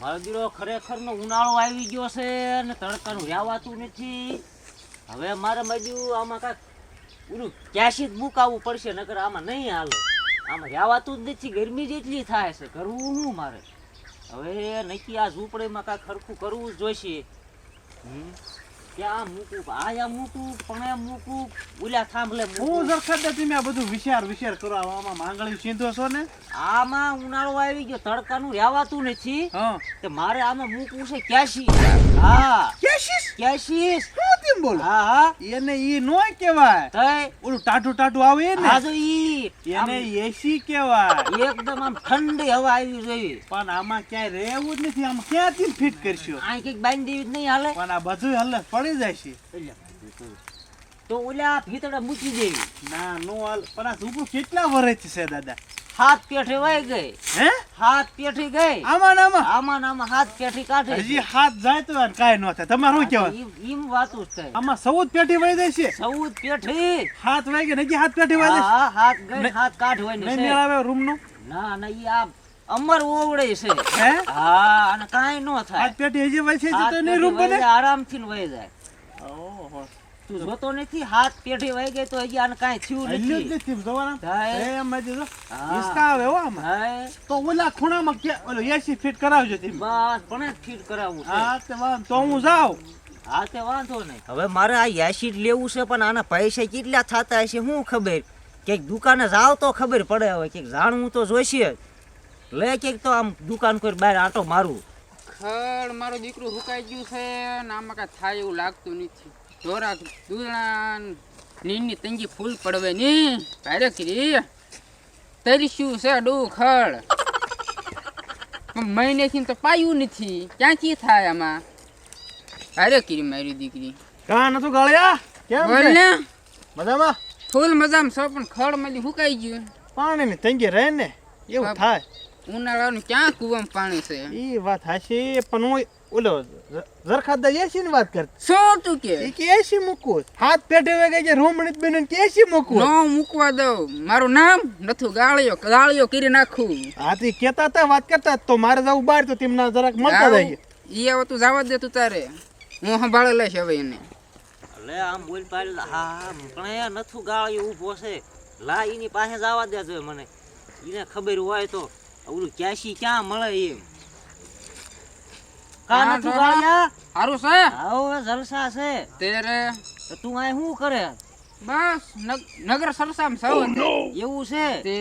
મારો દીરો ખરેખર નો ઉનાળો આવી ગયો છે અને તડકાનું રહેવાતું નથી. હવે મારે બાજુ આમાં કાંઈક ઓલું કેશી જ મુકાવવું પડશે, નકર આમાં નહીં હાલે. આમાં રહેવાતું જ નથી, ગરમી જેટલી થાય છે, કરવું શું મારે? હવે નક્કી આ ઝૂંપડીમાં કાંઈક ખરખું કરવું જ જોઈશે. હમ. ક્યાં મૂકું? આયા મૂકું પણ મૂકું? ઓલા થાંભલે હું મૂકું. જરખડે તમે બધું વિચાર વિચાર કરો. આમાં માંગણી સીધો છો ને? આમાં ઉનાળો આવી ગયો. તડકાનું રહેવાતું નથી. હા. તે મારે આમાં મૂકવું છે? કેશી હા. કેશીશ? ક્યાસી શું તેમ બોલો? હા હા. એને ઈ નોય કહેવાય. ઓલું ટાટું ટાટું આવે ને ઈ. એને એસી કહેવાય. એકદમ આમ ઠંડી હવા આવી જોઈએ પણ આમાં ક્યાંય રહેવું જ નથી. આમ ક્યાંથી ફિટ કરશો? આ કંઈક બાંધી જ નહીં હાલે. પણ આ બધું હલ્લે પડી જાય છે. તો ઓલા ફીતડા મૂકી દેવી. ના નો હાલ. પણ આ ઝૂંપડું કેટલા વર્ષથી છે દાદા? હાથ પેઠી વહી ગઈ. હે? હાથ પેઠી ગઈ. આમાં આમાં? આમાં આમાં હાથ પેઠી કાઢે હજી હાથ જાય તો કાંઈ ન થાય. તમારે શું કહેવાય એમ વાતું જ થાય આમાં સૌદ પેઠી વહી જાય છે? સૌદ પેઠી હાથ વહી ગઈ હજી હાથ પેઠી વહી જાય હા હાથ ગઈ હાથ કાઢ હોય નહીં છે. મેળ આવે રૂમનું ના ના ઈ આ અમર ઓવડે છે. હે? હા અને કાંઈ ન થાય. હાથ પેટી હજી વહી છે તો નહીં રૂમ પેઠી બને? આરામથી વહી જાય. ઓહો. તું જોતો નથી હાથ પેઢી વહી ગઈ તો હજી આને કાંઈ થયું જ નથી. જોવાના. એમ જ જો. હા. આવે હો આમાં. તો ઓલા ખૂણામાં કે ઓલો 80 ફીટ કરાવજો તમે બસ પણ ફીટ કરાવું હા તે વાં તો હું જાઉં. હા તે વાંધો નહીં. હવે મારે આ એસિડ લેવું છે પણ આના પૈસા કેટલા થતા હશે શું ખબર? ક્યાંક દુકાને જાવ તો ખબર પડે હવે ક્યાંક જાણવું તો જોઈશે જ. લે ક્યાંક તો આમ દુકાન કોઈ બહાર આટો મારું. ખડ મારો દીકરો હુકાઈ ગયું છે ને આમાં કાંઈ થાય એવું લાગતું નથી. ઢોરા દુરાન નીની તંગી ફૂલ પડવે ની. ભારે કરી તરસ્યું છે ડુખળ? મહિનેથી તો પાયું નથી. ક્યાંથી થાય આમાં? ભારે કરી મારી દીકરી. કાં નતું ગાળ્યા? કેમ બોલ ને. મજામાં? ફૂલ મજામાં છો પણ ખડ મળી હુકાઈ ગયું. પાણી ની તંગી રહે ને? એવું. થાય. ઉનાળાનું ક્યાં કુવામાં પાણી છે? એ વાત હાશી પણ હું ઓલો જરખાદા એસી ની વાત કરતી? શું તું કે? ઈ કે એસી મૂકું હાથ પેઢે વાગે જે રોમણિત બેન કે એસી મૂકું નો મૂકવા દઉં. મારું નામ નથું ગાળિયો ગાળિયો કરી નાખું. હાથી કેતા તા વાત કરતા તો મારે જવું બહાર તો તેમના જરાક મળતા જાય ઈ હવે તું જવા દે તું તારે. હું સંભાળે લઈશ હવે એને. લે આમ બોલ પાડ હા હા પણ એ નથું ગાળ્યો ઊભો છે. લા એની પાસે જવા દે મને. એને ખબર હોય તો. ઓલું ક્યાસી ક્યાં મળે એમ. કા હા, ગાળિયા હારું છે? આવો જલસા છે. તેરે તો તું આ શું કરે? બસ નગર સરસામ સૌ એવું છે? તે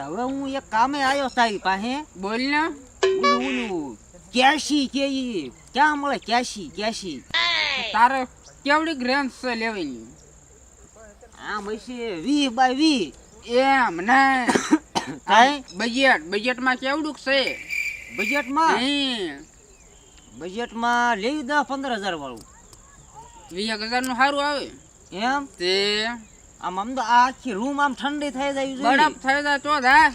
હવે હું એક કામે આવ્યો તારી પાસે. બોલ ને. ઓલું ઓલું ક્યાસી કે ઈ ક્યાં મળે કેશી કેશી તારે કેવડી રેન્જ છે લેવાની. આમ હશે વી બાય વી. એમ ને કાંઈ? બજેટ બજેટમાં કેવડું છે? બજેટમાં. બજેટમાં લેવી દસ પંદર હજાર વાળું. વીસ હજારનું સારું આવે. એમ? તે આમ આમ તો આખી રૂમ આમ ઠંડી થઈ જાય બરફ થઈ જાય તો થાય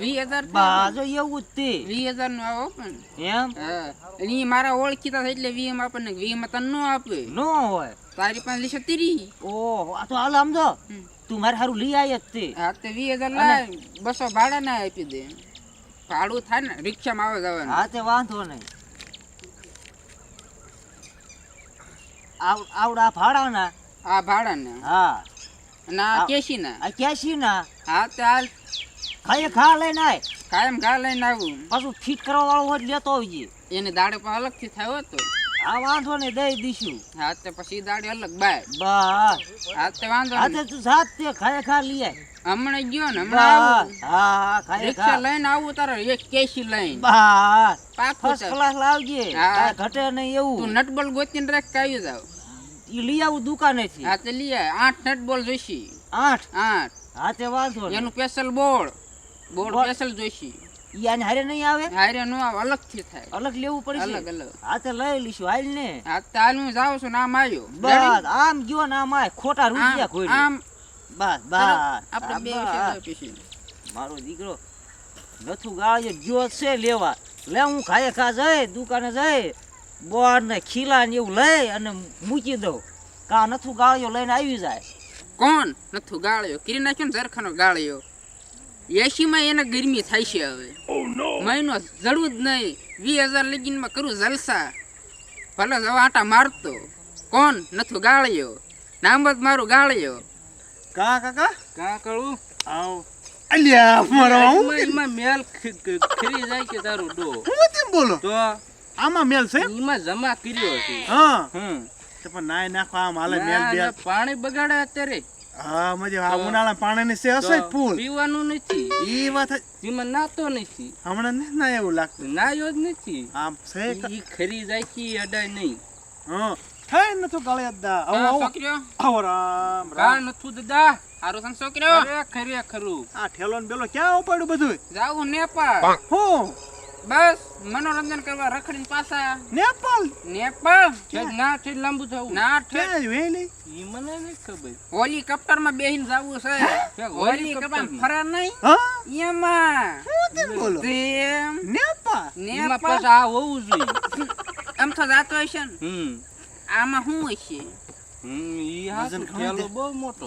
વીસ હજાર બાજો એવું જ તે. વીસ હજારનું આવો પણ. એમ? હા. અને ઈ મારા ઓળખીતા થાય એટલે વીએમ આપણને વીએમ તને ન આપે. નો હોય. તારી પાસે લીસે તીરી. ઓહો આ તો હાલ આમ જો. તું મારે સારું લઈ આવી જ તે. હા તે વીસ હજાર લાય. બસો ભાડા ના આપી દે. ભાડું થાય ને રિક્ષામાં આવે જવાનું. હા તે વાંધો નહીં. આવડા ભાડાના. આ ભાડા ને હા. ના આ આ- કેસી ના આ ક્યાસી ના હા ચાલ ખાઈ ખા લઈને આય. કાયમ ઘા લઈને આવું. પાછું ફિટ કરવા વાળો હોય લેતો આવજે. એને દાડે પણ અલગથી થાય હોત. તો આ વાંધો નહીં દઈ દઈશું. હા તે પછી દાડે અલગ બાય. બસ. હા તે વાંધો હા તે તું સાત તે ખાય ખા લઈ આય. હમણાં ગયો ને હમણાં હા હા ખાય રિક્ષા ખા. લઈને આવું તારે એક કેસી લઈને. બસ. પાક ફર્સ્ટ. ક્લાસ લાવજે. હા. ઘટે નહીં તું એવું નટબોલ ગોતીને રાખ કાયું જાવ. લઈ આવું દુકાનેથી. હા તે લઈ આવે આઠ નટબોલ જોઈશી. આઠ? આઠ. હા તે વાંધો એનું સ્પેશિયલ બોર્ડ બોર્ડ. સ્પેશિયલ જોઈશી. આને હારે નહીં આવે? હારે નો આવે અલગથી થાય. અલગ લેવું પડશે અલગ અલગ. હા તે લઈ લઈશું. હાલ ને. હા તો હાલ હું જાઉં છું નામ આવ્યો બસ આમ ગયો ને આમ આય. ખોટા રૂપિયા ખોઈ આમ. બસ બસ આપણે બે. વિશે મારો દીકરો નથું ગાળ્યો ગયો છે લેવા. લે હું ખાય ખા જાય દુકાને જાય. બોર ને ખીલા ને એવું લઈ અને મૂકી દઉં કા નથું ગાળ્યો લઈને આવી જાય કોણ નથું ગાળ્યો કિરી નાખ્યો ને ઝરખાનો ગાળ્યો એસીમાં એને ગરમી થાય છે હવે મહિનો જડવું જ નહીં વીસ હજાર લગીનમાં કરું જલસા ભલે હવે આટા મારતો કોણ નથું ગાળ્યો નામ જ મારું ગાળ્યો કા કાકા કા કળું આવ અલ્યા મારો મેલ ખરી જાય કે તારું ડો હું તેમ બોલો તો આમાં મેલ છે? એમાં જમા કર્યો છે. હા. હમ. તો પણ નાય નાખો આમ હાલે મેલ બે પાણી બગાડે અત્યારે. હા મજે આ ઉનાળા પાણીની છે હશે ફૂલ? પીવાનું નથી. એ વાત જીમાં નાતો નથી. હમણાં ને ના એવું લાગતું. નાયો જ નથી. આમ છે ઈ ખરી જાય કે અડાય નહીં. હા. થાય ન તો ગળે દા. આવો આવો. છોકરીઓ? આવો રામ કા રામ. નથું દાદા? હારું સંગ છોકરીઓ? અરે ખરે ખરું આ ઠેલો ને બેલો ક્યાં ઉપાડ્યું બધું જાવું નેપાળ. હું? બસ મનોરંજન કરવા રખડીને પાછા. નેપાલ નેપાળ? ના છે લાંબુ જવું. ના ઠેક વેલી ઈ મને નઈ ખબર. હોલિકોપ્ટરમાં બેહીને જવું છે. હોલિકોપ્ટર? ફરા નહીં? એમાં શું બોલો? તેમ. નેપાલ એમાં નેપાળ પાછા આ હોવું જોઈએ. આમ તો જાતો હશે ને. હમ. આમાં શું હશે? હમ ઈ થેલો દે. બહુ મોટો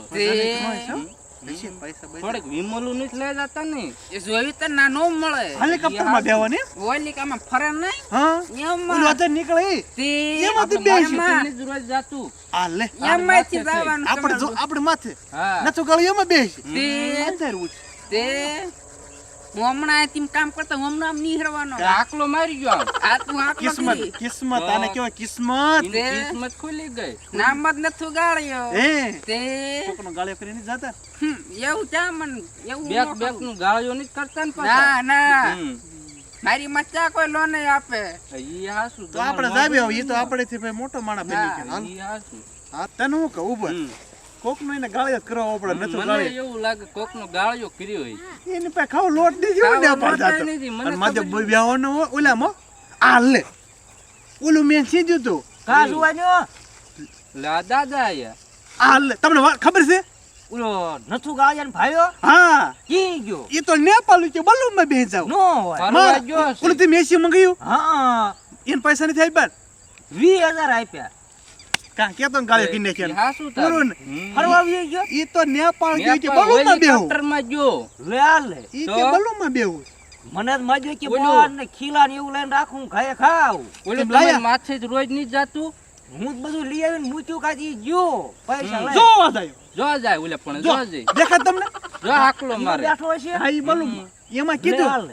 થોડીક વિમલું નથી લઈ જતા ને. એ જોયું તો ના નો મળે હેલિકોપ્ટરમાં બેવાની હોલિકામાં ફરે નહીં? હા? ઓલું એમાં અત્યારે નીકળે તે એમાંથી આપણે બેસી. એમાં. માથેથી જાતું. આ લે. એમાંથી માથે જવાનું આપણે આપણે માથે. હા. નતો ગાળી બેસી તે તે હું હમણાં તેમ કામ કરતા હું હમણાં આમ આકલો મારી ગયો આ તું આટલો કિસ્મત કિસ્મત આને કહેવાય કિસ્મત. કિસ્મત ખુલી ગઈ. નામ જ નથી ગાળ્યો. હે? તે કોકનો ગાળ્યો કરીને જતા? એવું ક્યાં મન એવું બેક બેકનું ગાળિયો નથી કરતા ને ના ના. મારી માં કોઈ લોન આપે. ઈ હાસું તો આપણે જાવી આવીએ ઈ તો આપણેથી ભાઈ મોટો માણસ બની ગયા. હા? તને હું કહું હમ. કોકનો એને ગાળિયો કરવો પડે નતો મને એવું લાગે કોક નો ગાળિયો કર્યો હોય. એને પે ખાવ લોટ દીધી હોય ને આપણે જાતો. અને માથે હોય ઓલામાં આ લે. ઓલું મેં સીધું તો? કા જોવાજો લા દાદા આયા. આ લે. તમને વાત ખબર છે? ઓલો નથુ ગાળિયા ને ભાઈઓ? હા. કી ગયો. એ તો નેપાલ કે બલ્લુમાં બેહી જાવ. નો હોય. ગયો ઓલું તે મેસી મંગાયું હા. એને પૈસા નથી આપ્યા? વી હજાર આપ્યા. કાં કેતો ને ગાળિયો કિને ઈ કે. પૂરું ફરવા વી ગયો? ઈ તો નેપાળ ગયો કે નેપાળમાં બેહું હેલિકોપ્ટરમાં ગયો. લે ઈ તો? કે માં બેહું. મને જ મજો કે ઓલું. ને ખીલા ને એવું લઈને રાખું ખાય ખાવ. ઓલે તમે માથે જ રોજ નહીં જાતું. હું જ બધું લઈ આવીને મૂક્યું કાજી ગયો. પૈસા લઈ. જો વાત આવ્યો જો જાય ઓલે પણ જો. જો દેખા તમને? જો હાકલો મારે. બેઠો છે હા ઈ બલ્લુમાં એમાં કીધું.